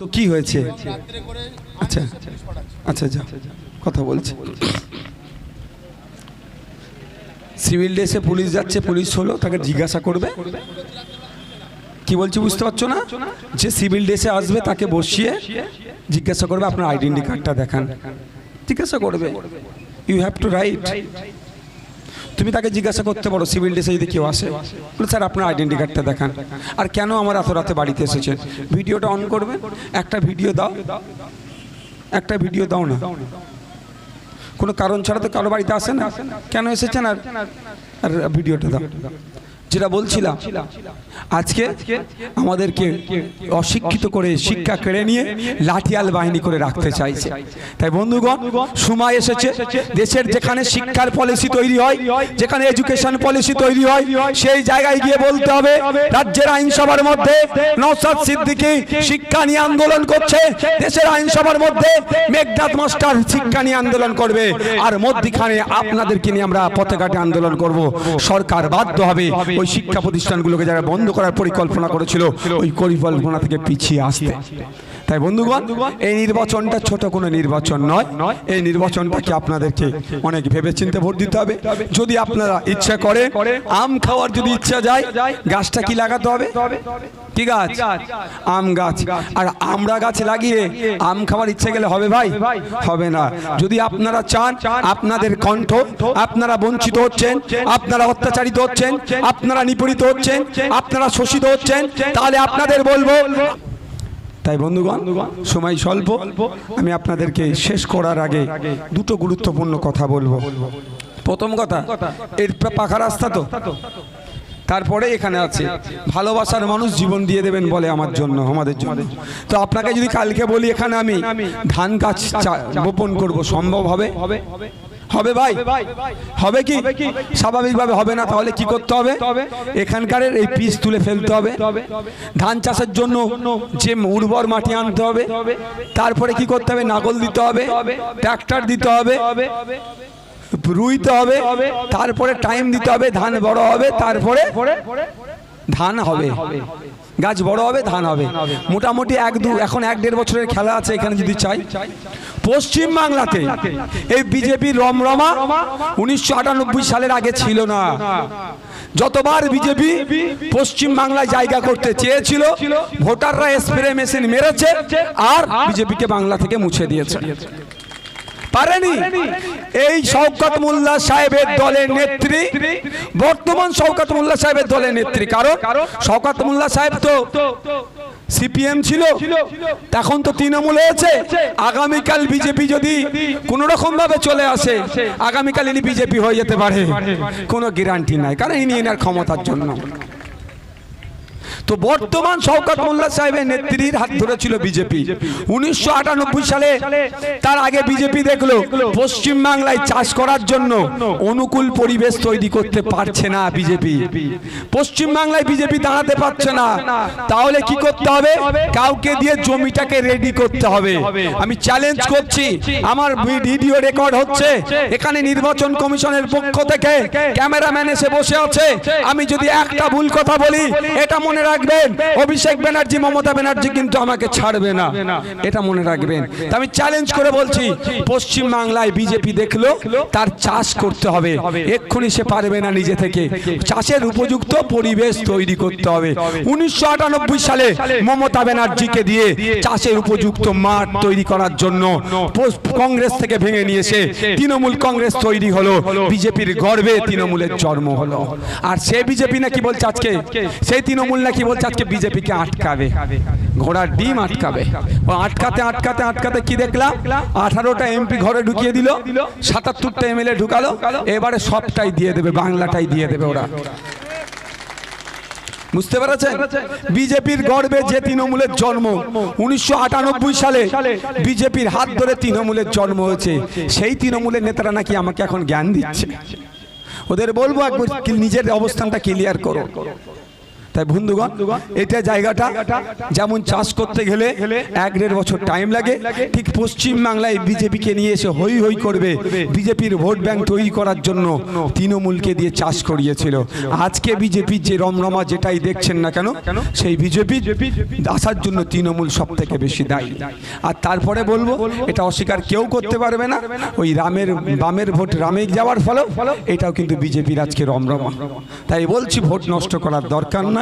তো কি হয়েছে? আচ্ছা আচ্ছা যা কথা বলছি। সিভিল ড্রেসে পুলিশ যাচ্ছে পুলিশ হলো তাকে জিজ্ঞাসা করবে। কি বলছি বুঝতে পারছ না? যে সিভিল ড্রেসে আসবে তাকে বসিয়ে জিজ্ঞাসা করবে আপনার আইডেন্টি কার্ডটা দেখান। জিজ্ঞাসা করবে। ইউ হ্যাভ টু রাইট তুমি তাকে জিজ্ঞাসা করতে পারো সিভিল ড্রেসে যদি কেউ আসে। বলে, স্যার, আপনার আইডেন্টি কার্ডটা দেখান। আর কেন আমার এত রাতে বাড়িতে এসেছেন? ভিডিওটা অন করবে। একটা ভিডিও দাও। একটা ভিডিও দাও না। কোনো কারণ ছাড়া তো কারও বাড়িতে আসে না। কেন এসেছেন আর? আর ভিডিওটা দাও। যেটা বলছিলাম, আজকে আমাদেরকে অশিক্ষিত করে শিক্ষা কেড়ে নিয়ে লাঠিয়াল বাহিনী করে রাখতে চাইছে। তাই বন্ধুগণ, সময় এসেছে, দেশের যেখানে শিক্ষার পলিসি তৈরি হয়, যেখানে এডুকেশন পলিসি তৈরি হয়, সেই জায়গায় গিয়ে বলতে হবে, রাজ্যের আইনসভার মধ্যে নওসাদ সিদ্দিকী শিক্ষা নিয়ে আন্দোলন করছে, দেশের আইনসভার মধ্যে মেঘনাথ মাস্টার শিক্ষা নিয়ে আন্দোলন করবে, আর মধ্যখানে আপনাদেরকে নিয়ে আমরা পথে ঘাটে আন্দোলন করব। সরকার বাধ্য হবে ওই শিক্ষা প্রতিষ্ঠানগুলোকে যারা বন্ধ করার পরিকল্পনা করেছিল, ওই পরিকল্পনা থেকে পিছিয়ে আসতে। তাই বন্ধুগণ, এই নির্বাচনটা ছোট কোনো নির্বাচন নয়। এই নির্বাচনটাকে আপনাদেরকে অনেক ভেবে ভেবেচিন্তে ভোট দিতে হবে। যদি আপনারা ইচ্ছা করে, আম খাওয়ার যদি ইচ্ছা যায়, গাছটা কি লাগাতে হবে? কি গাছ? আম গাছ। আর আমরা গাছ লাগিয়ে আম খাওয়ার ইচ্ছে গেলে হবে ভাই? হবে না। যদি আপনারা চান আপনাদের কণ্ঠ আপনারা বঞ্চিত হচ্ছেন আপনারা অত্যাচারিত হচ্ছেন আপনারা নিপীড়িত হচ্ছেন আপনারা শোষিত হচ্ছেন তাহলে আপনাদের বলব তাই বন্ধুগণ সময় স্বল্প। আমি আপনাদেরকে শেষ করার আগে দুটো গুরুত্বপূর্ণ কথা বলব। প্রথম কথা এর পাখা রাস্তা তো? তারপরে এখানে আছে। ভালোবাসার মানুষ জীবন দিয়ে দেবেন বলে আমার জন্য আমাদের জন্য। তো আপনাকে যদি কালকে বলি এখানে আমি ধান গাছ বপন করব সম্ভব হবে? হবে ভাই? হবে কি? স্বাভাবিকভাবে হবে না তাহলে কি করতে হবে? এখানকার এই পিস তুলে ফেলতে হবে। ধান চাষের জন্য যে উর্বর মাটি আনতে হবে। তারপরে কি করতে হবে? নাগল দিতে হবে। ট্রাক্টর দিতে হবে। রুইতে হবে, তারপরে টাইম দিতে হবে, ধান বড় হবে, তারপরে ধান হবে। গাছ বড় হবে, ধান হবে। মোটামুটি এক দু এখন এক দেড় বছরের খেলা আছে এখানে যদি চাই। পশ্চিম বাংলাতে এই বিজেপির রমরমা উনিশশো আটানব্বই সালের আগে ছিল না। যতবার বিজেপি পশ্চিম বাংলায় জায়গা করতে চেয়েছিল, ভোটাররা স্প্রে মেশিন মেরেছে আর বিজেপিকে বাংলা থেকে মুছে দিয়েছে। পারেনি। এই শওকত মোল্লা সাহেবের দলের নেত্রী। বর্তমান শওকত মোল্লা সাহেবের দলের নেত্রী। কারণ শওকত মোল্লা সাহেব তো সিপিএম ছিল। এখন তো তৃণমূল হয়েছে। আগামীকাল বিজেপি যদি কোন রকম ভাবে চলে আসে, আগামীকাল ইনি বিজেপি হয়ে যেতে পারে। কোনো গ্যারান্টি নাই। কারণ ইনি এনার ক্ষমতার জন্য। তো বর্তমান শওকত মোল্লা সাহেবের নেত্রীর হাত ধরেছিল বিজেপি। উনিশশো আটানব্বই সালে তার আগে বিজেপি দেখল, পশ্চিম বাংলায় চাষ করার জন্য অনুকূল পরিবেশ তৈরি করতে পারছে না বিজেপি। পশ্চিম বাংলায় বিজেপি দাঁড়াতে পারছে না। তাহলে কি করতে হবে? কাউকে দিয়ে জমিটাকে রেডি করতে হবে। আমি চ্যালেঞ্জ করছি। আমার ভিডিও রেকর্ড হচ্ছে, এখানে নির্বাচন কমিশনের পক্ষ থেকে ক্যামেরাম্যান এসে বসে আছে। আমি যদি একটা ভুল কথা বলি, এটা মনে রাখবেন। অভিষেক ব্যানার্জি মমতা ব্যানার্জি কিন্তু আমাকে ছাড়বে না। এটা মনে রাখবেন। তা আমি চ্যালেঞ্জ করে বলছি পশ্চিম বাংলায় বিজেপি দেখল তার চাষ করতে হবে। এক্ষুনি সে পারবে না নিজে থেকে। চাষের উপযুক্ত পরিবেশ তৈরি করতে হবে। উনিশশো আটানব্বই সালে মমতা ব্যানার্জিকে দিয়ে চাষের উপযুক্ত মাঠ তৈরি করার জন্য কংগ্রেস থেকে ভেঙে নিয়েছে তৃণমূল কংগ্রেস তৈরি হলো। বিজেপির গর্বে তৃণমূলের জন্ম হলো। আর সে বিজেপি নাকি বলছে আজকে? সেই তৃণমূল নাকি বলছে? আজকে বিজেপিকে আটকাবে। ঘোড়ার ডিম আটকাবে। ও আটকাতে আটকাতে আটকাতে কি দেখলাম আঠারোটা এমপি ঘরে ঢুকিয়ে দিল, সাতাত্তরটা এমএলএ ঢুকালো, এবারে সবটাই দিয়ে দেবে, বাংলাটাই দিয়ে দেবে ওরা। বুঝতে পেরেছেন? বিজেপির গর্বে যে তৃণমূলের জন্ম, উনিশশো আটানব্বই সালে বিজেপির হাত ধরে তৃণমূলের জন্ম হয়েছে। সেই তৃণমূলের নেতারা নাকি আমাকে এখন জ্ঞান দিচ্ছে। ওদের বলব একবার নিজের অবস্থানটা ক্লিয়ার করো। তাই বন্ধুগণ এটা জায়গাটা যেমন চাষ করতে গেলে এক দেড় বছর টাইম লাগে। ঠিক পশ্চিম বাংলায় বিজেপিকে নিয়ে এসে হই হই করবে। বিজেপির ভোট ব্যাংক তৈরি করার জন্য তৃণমূলকে দিয়ে চাষ করিয়েছিল। আজকে বিজেপির যে রমরমা যেটাই দেখছেন না কেন সেই বিজেপি আসার জন্য তৃণমূল সব থেকে বেশি দায়ী। আর তারপরে বলব এটা অস্বীকার কেউ করতে পারবে না। ওই রামের বামের ভোট রামে যাওয়ার ফলে এটাও কিন্তু বিজেপির আজকে রমরমা। তাই বলছি ভোট নষ্ট করার দরকার না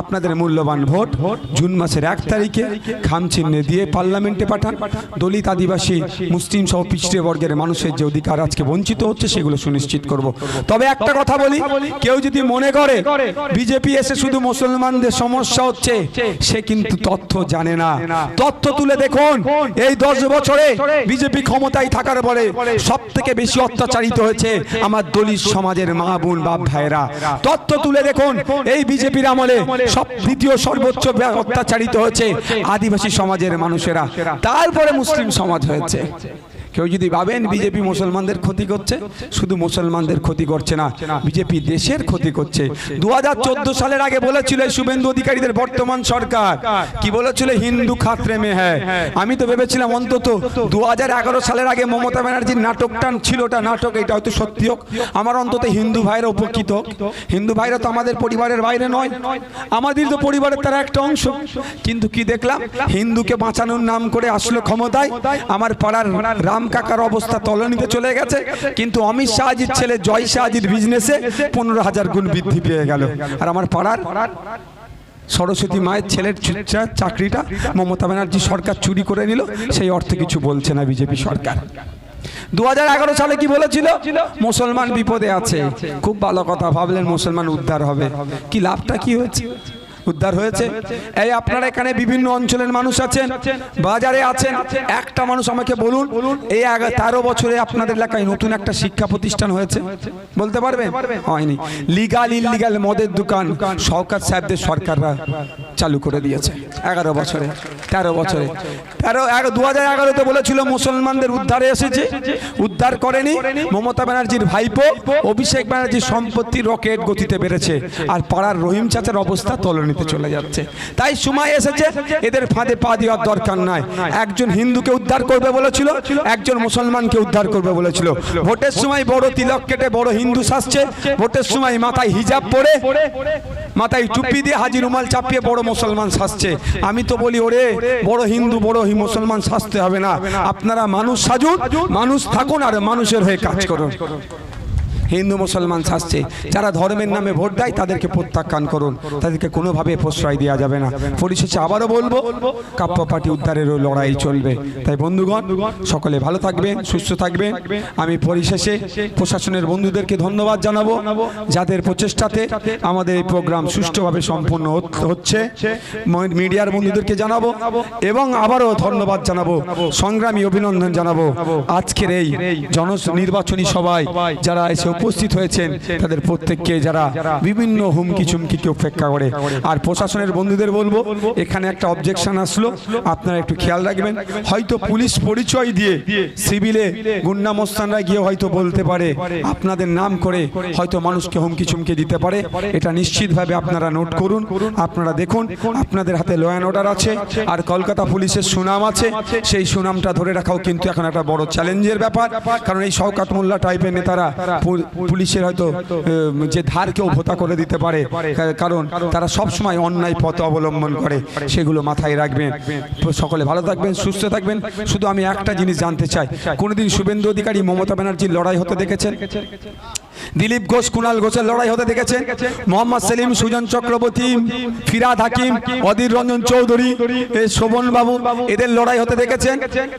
আপনাদের মূল্যবান ভোট জুন মাসের এক তারিখে খাম চিহ্নে দিয়ে পার্লামেন্টে পাঠান। দলিত আদিবাসী, মুসলিম সহ পিছিয়ে বর্গের মানুষের যে অধিকার আজকে বঞ্চিত হচ্ছে, সেগুলো সুনিশ্চিত করব। তবে একটা কথা বলি, কেউ যদি মনে করে বিজেপি এসে শুধু মুসলমানদের সমস্যা হচ্ছে, সে কিন্তু তথ্য জানে না। তথ্য তুলে দেখুন, এই দশ বছরে বিজেপি ক্ষমতায় থাকার পরে সব থেকে বেশি অত্যাচারিত হয়েছে আমার দলিত সমাজের মা বোন, বাপ ভাইরা তথ্য তুলে দেখুন, এই বিজেপির আমলে সব দ্বিতীয় সর্বোচ্চ অত্যাচারিত হয়েছে আদিবাসী সমাজের মানুষেরা। তারপরে মুসলিম সমাজ হয়েছে। কেউ যদি ভাবেন বিজেপি মুসলমানদের ক্ষতি করছে শুধু মুসলমানদের ক্ষতি করছে না বিজেপি দেশের ক্ষতি করছে। দু হাজার চোদ্দ সালের আগে বলেছিল শুভেন্দু অধিকারীদের বর্তমান সরকার। কি বলেছিল? হিন্দু খাতরে মে হ্যাঁ আমি তো ভেবেছিলাম অন্তত দু হাজার এগারো সালের আগে মমতা ব্যানার্জির নাটকটা ছিল ওটা নাটক এটা হয়তো সত্যি হোক। আমার অন্তত হিন্দু ভাইরা উপকৃত হোক। হিন্দু ভাইরা তো আমাদের পরিবারের বাইরে নয়। আমাদের তো পরিবারের তারা একটা অংশ। কিন্তু কি দেখলাম? হিন্দুকে বাঁচানোর নাম করে আসলো ক্ষমতায়। আমার পাড়ার রাম কাকার অবস্থা তলনিতে চলে গেছে। কিন্তু অমিত শাহজির ছেলে জয় শাহজির বিজনেসে পনেরো হাজার গুণ বৃদ্ধি পেয়ে গেল। আর আমার পাড়ার সরস্বতী মায়ের ছেলের চাকরিটা মমতা ব্যানার্জি সরকার চুরি করে নিল, সেই অর্থে কিছু বলছে না বিজেপি সরকার। দু হাজার এগারো সালে কি বলেছিল? মুসলমান বিপদে আছে। খুব ভালো কথা, ভাবলেন মুসলমান উদ্ধার হবে। কি লাভটা কি হয়েছে? উদ্ধার হয়েছে। এই আপনারা এখানে বিভিন্ন অঞ্চলের মানুষ আছেন, বাজারে আছেন। একটা মানুষ আমাকে বলুন, এই তেরো বছরে আপনাদের এলাকায় নতুন একটা শিক্ষা প্রতিষ্ঠান হয়েছে? বলতে পারবে হয়নি। লিগাল ইলিগাল মদের দোকান, সরকার সাহেবদের সরকাররা। চালু করে দিয়েছে। এগারো বছরে, তেরো বছরে। তেরো দু হাজার এগারোতে বলেছিল মুসলমানদের উদ্ধারে এসেছে। উদ্ধার করেনি মমতা ব্যানার্জির ভাইপো। অভিষেক ব্যানার্জির সম্পত্তি রকেট গতিতে বেড়েছে। আর পাড়ার রহিম চাচার অবস্থা তলনিতে চলে যাচ্ছে। তাই সময় এসেছে। এদের ফাঁদে পা দেওয়ার দরকার নাই। একজন হিন্দুকে উদ্ধার করবে বলেছিল, একজন মুসলমানকে উদ্ধার করবে বলেছিল। ভোটের সময় বড় তিলক কেটে বড় হিন্দু সাজছে। ভোটের সময় মাথায় হিজাব পরে, মাথায় টুপি দিয়ে হাজির রুমাল চাপিয়ে বড় মুসলমান সাজছে আমি তো বলি, ওরে, বড় হিন্দু, বড় মুসলমান সাজতে হবে না। আপনারা মানুষ সাজুন, মানুষ থাকুন আর মানুষের হয়ে কাজ করুন। হিন্দু মুসলমান শাসছে যারা ধর্মের নামে ভোট দেয় তাদেরকে প্রত্যাখ্যান করুন। তাদেরকে কোনোভাবে প্রশ্রয় দেওয়া যাবে না। পরিশেষে আবারও বলব কাপ্য পার্টি উদ্ধারেরও লড়াই চলবে। তাই বন্ধুগণ, সকলে ভালো থাকবেন, সুস্থ থাকবেন। আমি পরিশেষে প্রশাসনের বন্ধুদেরকে ধন্যবাদ জানাব, যাদের প্রচেষ্টাতে আমাদের এই প্রোগ্রাম সুষ্ঠুভাবে হত- হচ্ছে। মিডিয়ার বন্ধুদেরকে জানাব এবং আবারও ধন্যবাদ জানাব, সংগ্রামী অভিনন্দন জানাব। আজকের এই জন নির্বাচনী সভায় যারা এসে উপস্থিত হয়েছেন তাদের প্রত্যেককে যারা বিভিন্ন হুমকি চুমকিকে উপেক্ষা করে। আর প্রশাসনের বন্ধুদের বলব, এখানে একটা অবজেকশন আসলো। আপনারা একটু খেয়াল রাখবেন। হয়তো পুলিশ পরিচয় দিয়ে সিভিলে গুন্ডা মোস্তানরা গিয়ে হয়তো বলতে পারে, আপনাদের নাম করে হয়তো মানুষকে হুমকি চুমকি দিতে পারে। এটা নিশ্চিতভাবে আপনারা নোট করুন, আপনারা দেখুন, আপনাদের হাতে ল অ্যান্ড অর্ডার আছে, আর কলকাতা পুলিশের সুনাম আছে। সেই সুনামটা ধরে রাখাও কিন্তু এখন একটা বড় চ্যালেঞ্জের ব্যাপার। কারণ এই শওকাত মোল্লা টাইপের নেতারা পুলিশের হয়তো যে ধারকেও ভোতা করে দিতে পারে, কারণ তারা সব সময় অন্যায় পথ অবলম্বন করে, সেগুলো মাথায় রাখবেন। সকলে ভালো থাকবেন, সুস্থ থাকবেন। শুধু আমি একটা জিনিস জানতে চাই। কোনোদিন শুভেন্দু অধিকারী মমতা ব্যানার্জির লড়াই হতে দেখেছেন? দিলীপ ঘোষ কুণাল ঘোষের লড়াই হতে দেখেছেন। মোহাম্মদ সেলিম, সুজন চক্রবর্তী, ফিরাদ হাকিম, অধীর রঞ্জন চৌধুরী শোভন বাবু, এদের লড়াই হতে দেখেছেন।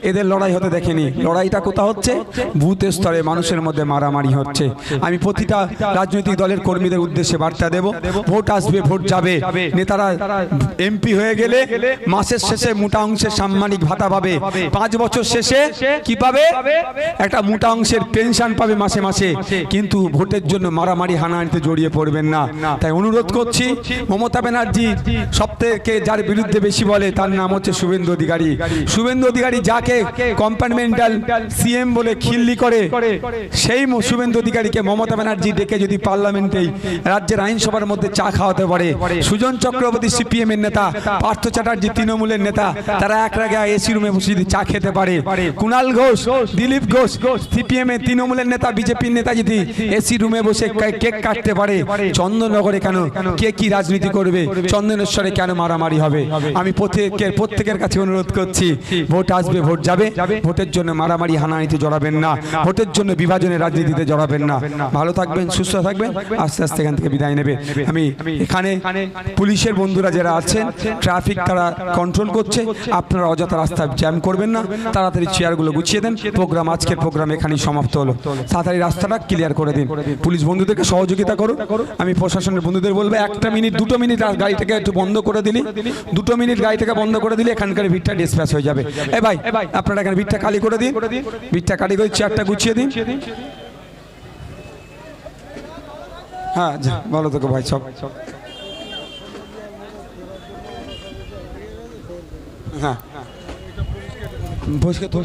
এদের লড়াই হতে দেখেনি। লড়াইটা কোথা হচ্ছে? বুথ স্তরে মানুষের মধ্যে মারামারি হচ্ছে। আমি প্রতিটা রাজনৈতিক দলের কর্মীদের উদ্দেশ্যে বার্তা দেব। ভোট আসবে, ভোট যাবে। নেতারা এমপি হয়ে গেলে মাসের শেষে মোটা অংশের সাম্মানিক ভাতা পাবে। পাঁচ বছর শেষে কি পাবে? একটা মোটা অংশের পেনশন পাবে মাসে মাসে। কিন্তু ভোটের জন্য মারামারি, হানাহানিতে জড়িয়ে পড়বেন না। তাই অনুরোধ করছি মমতা ব্যানার্জি সব থেকে যার বিরুদ্ধে বেশি বলে তার নাম হচ্ছে শুভেন্দু অধিকারী। শুভেন্দু অধিকারী যাকে কম্পার্টমেন্টাল সিএম বলে খিল্লি করে, সেই শুভেন্দু অধিকারীকে মমতা ব্যানার্জি ডেকে যদি পার্লামেন্টেই রাজ্যের আইনসভার মধ্যে চা খাওয়াতে পারে। সুজন চক্রবর্তী সিপিএম এর নেতা, পার্থ চ্যাটার্জি তৃণমূলের নেতা, তারা এক রাগে এসি রুমে বসে যদি চা খেতে পারে। কুণাল ঘোষ, দিলীপ ঘোষ, সিপিএম এর তৃণমূলের নেতা, বিজেপির নেতা যদি এসি রুমে বসে কেক কাটতে পারে? চন্দননগরে কেন? কে কি রাজনীতি করবে? চন্দনেশ্বরে কেন মারামারি হবে? আমি প্রত্যেকের প্রত্যেকের কাছে অনুরোধ করছি ভোট আসবে ভোট যাবে। ভোটের জন্য মারামারি হানাহানিতে জড়াবেন না। ভোটের জন্য বিভাজনের রাজনীতিতে জড়াবেন না। ভালো থাকবেন সুস্থ থাকবেন। আস্তে আস্তে এখান থেকে বিদায় নেবে। আমি এখানে পুলিশের বন্ধুরা যারা আছেন ট্রাফিক তারা কন্ট্রোল করছে। আপনারা অযথা রাস্তায় জ্যাম করবেন না। তাড়াতাড়ি চেয়ারগুলো গুছিয়ে দেন। প্রোগ্রাম আজকের প্রোগ্রাম এখানেই সমাপ্ত হলো। তাড়াতাড়ি রাস্তাটা ক্লিয়ার করে দিন। পুলিশ বন্ধুদেরকে সহযোগিতা করো। আমি প্রশাসনের বন্ধুদের বলব, একটা মিনিট, দুটো মিনিট আর গাড়িটাকে একটু বন্ধ করে দিলি। দুটো মিনিট গাড়িটাকে বন্ধ করে দিলে, এখানকার ভিড়টা ডিসপ্যাচ হয়ে যাবে। এ ভাই, আপনারা এখানে ভিড়টা খালি করে দিন। ভিড়টা খালি করে চেয়ারটা গুছিয়ে দিন। হ্যাঁ বলো তোকে ভাই, সব। হ্যাঁ। তো